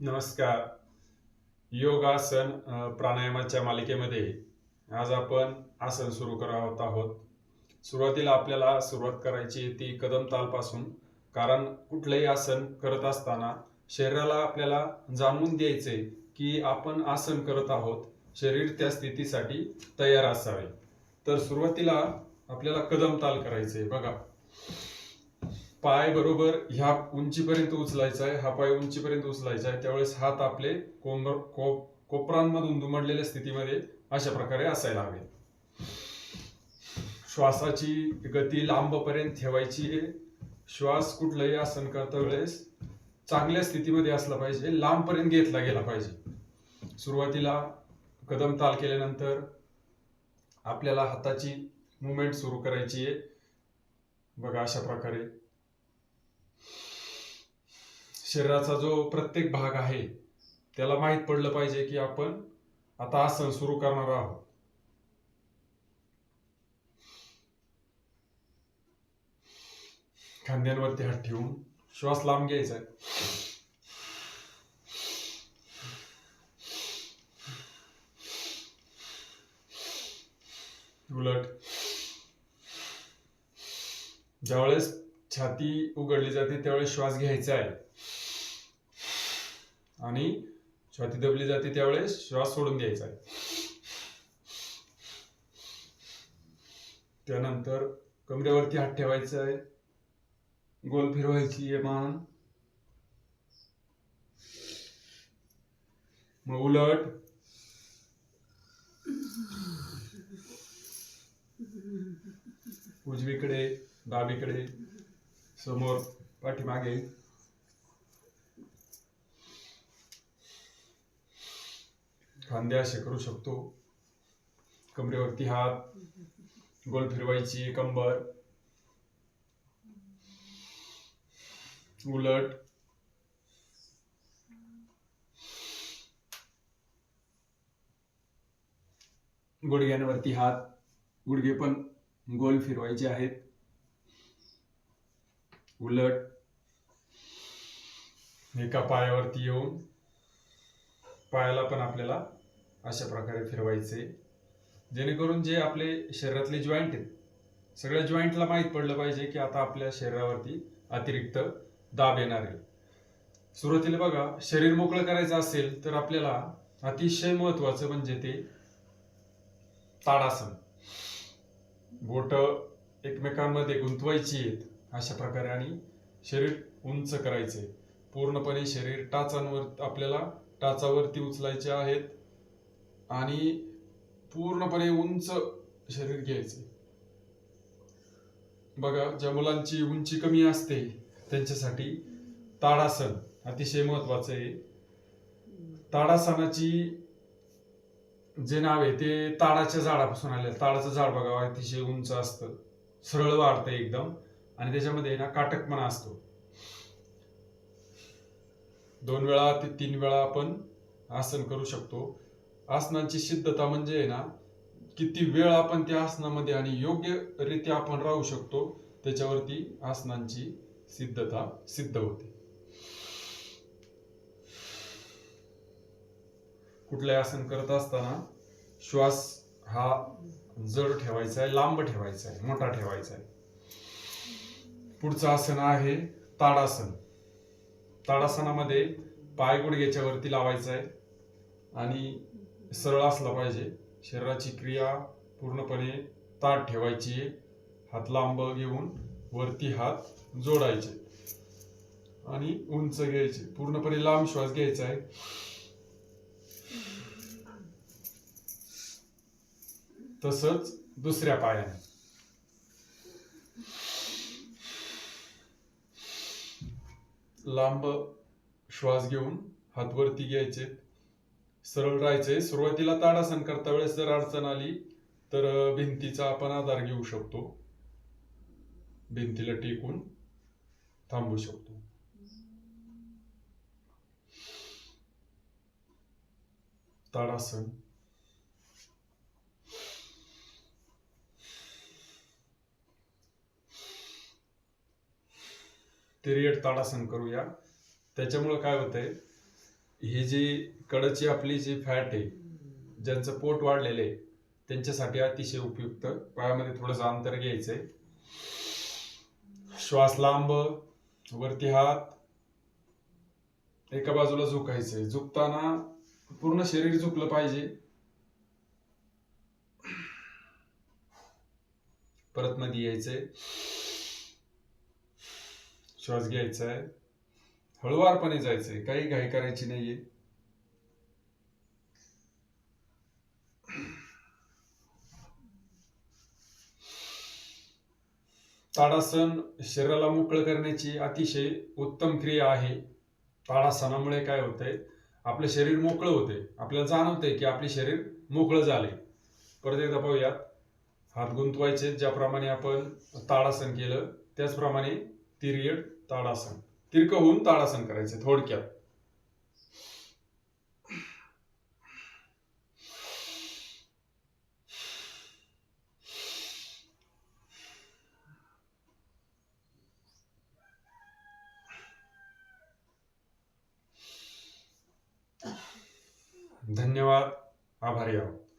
नमस्कार. योगासन प्राणायामाच्या मालिकेमध्ये आज आपण आसन सुरू करत आहोत. सुरुवातीला आपल्याला सुरुवात करायची ती कदम तालपासून कारण कुठलंही आसन करत असताना शरीराला आपल्याला जाणून द्यायचे की आपण आसन करत आहोत शरीर त्या स्थितीसाठी तयार असावे. तर सुरुवातीला आपल्याला कदम ताल करायचे बघा. पाय बरोबर ह्या उंचीपर्यंत उचलायचा आहे हा पाय उंचीपर्यंत उचलायचा आहे त्यावेळेस हात आपले कोंबर को कोपरांमधून दुमडलेल्या स्थितीमध्ये अशा प्रकारे असायला हवे. श्वासाची गती लांबपर्यंत ठेवायची आहे. श्वास कुठलंही आसन करता वेळेस चांगल्या स्थितीमध्ये असला पाहिजे लांबपर्यंत घेतला गेला पाहिजे. सुरुवातीला कदम ताल केल्यानंतर आपल्याला हाताची मुवमेंट सुरू करायची आहे. बघा अशा प्रकारे. शरीराचा जो प्रत्येक भाग आहे त्याला माहीत पडलं पाहिजे की आपण आता आसन सुरू करणार आहोत. खांद्यांवरती हात ठेवून श्वास लांब घ्यायचा आहे. उलट. ज्यावेळेस छाती उघडली जाते त्यावेळेस श्वास घ्यायचा आहे. आणि छाती दबली जाते त्यावेळेस श्वास सोडून द्यायचा आहे. त्यानंतर कमरेवरती हात ठेवायचा आहे. गोल फिरवायची आहे मान. मग उलट. उजवीकडे डावीकडे समोर पाठीमागे. खांदे असे करू शकतो. कमरेवरती हात गोल फिरवायची कंबर. उलट. गुडघ्यांवरती हात गुडघे पण गोल फिरवायचे आहेत. उलट. एका पायावरती येऊन पायाला पण आपल्याला अशा प्रकारे फिरवायचे. जेणेकरून जे आपले शरीरातले जॉईंट आहेत सगळ्या जॉईंटला माहीत पडलं पाहिजे की आता आपल्या शरीरावरती अतिरिक्त दाब येणार आहे. सुरुवातीला बघा शरीर मोकळं करायचं असेल तर आपल्याला अतिशय महत्वाचं म्हणजे ते ताडासन. बोट एकमेकांमध्ये गुंतवायची आहेत अशा प्रकारे आणि शरीर उंच करायचे पूर्णपणे शरीर टाचांवर आपल्याला टाचावरती उचलायचे आहेत. आणि पूर्णपणे उंच शरीर घ्यायचं. बघा ज्या मुलांची उंची कमी असते त्यांच्यासाठी ताडासन अतिशय महत्वाचं आहे. ताडासनाची जे नाव आहे ते ताडाच्या झाडापासून आले ताडाचं झाड बघा अतिशय उंच असतं. सरळ वाढतं एकदम. आणि त्याच्यामध्ये ना काटकपणा असतो. दोन वेळा ते तीन वेळा आपण आसन करू शकतो. आसनांची सिद्धता म्हणजे आहे ना किती वेळ आपण त्या आसनामध्ये आणि योग्यरित्या आपण राहू शकतो त्याच्यावरती आसनांची सिद्धता सिद्ध होते. कुठलंही आसन करत असताना श्वास हा जड ठेवायचा आहे लांब ठेवायचा आहे मोठा ठेवायचा आहे. पुढचं आसन आहे ताडासन. ताडासनामध्ये पाय गुडघ्याच्या वरती लावायचा आहे आणि सरळ असला पाहिजे. शरीराची क्रिया पूर्णपणे ताट ठेवायची हात लांब घेऊन वरती हात जोडायचे. आणि उंच घ्यायचे. पूर्णपणे लांब श्वास घ्यायचा आहे. तसंच दुसऱ्या पायाने. लांब श्वास घेऊन हात वरती घ्यायचे. सरळ राहायचे. सुरुवातीला ताडासन करता वेळेस जर अडचण आली तर भिंतीचा आपण आधार घेऊ शकतो. भिंतीला टेकून थांबू शकतो. ताडासन. तिरियड ताडासन करूया. त्याच्यामुळं काय होतंय? ही जी कडची आपली जी फॅट आहे ज्यांचं पोट वाढलेलं आहे त्यांच्यासाठी अतिशय उपयुक्त. पायामध्ये थोडंसं अंतर घ्यायचंय. श्वास लांब वरती हात एका बाजूला झुकायचंय. झुकताना पूर्ण शरीर झुकलं पाहिजे. परत मध्ये यायचंय. श्वास घ्यायचा आहे हळुवारपणे जायचंय. काही घाई करायची नाहीये. ताडासन शरीराला मोकळं करण्याची अतिशय उत्तम क्रिया आहे. ताडासनामुळे काय होतंय? आपलं शरीर मोकळं होते आपल्याला जाणवतंय की आपले शरीर मोकळं झाले परत एकदा पाहूयात. हात गुंतवायचे ज्याप्रमाणे आपण ताडासन केलं त्याचप्रमाणे तिरियड ताडासन. तिरकं होऊन ताडासन करायचं थोडक्यात. धन्यवाद. आभारी आहोत.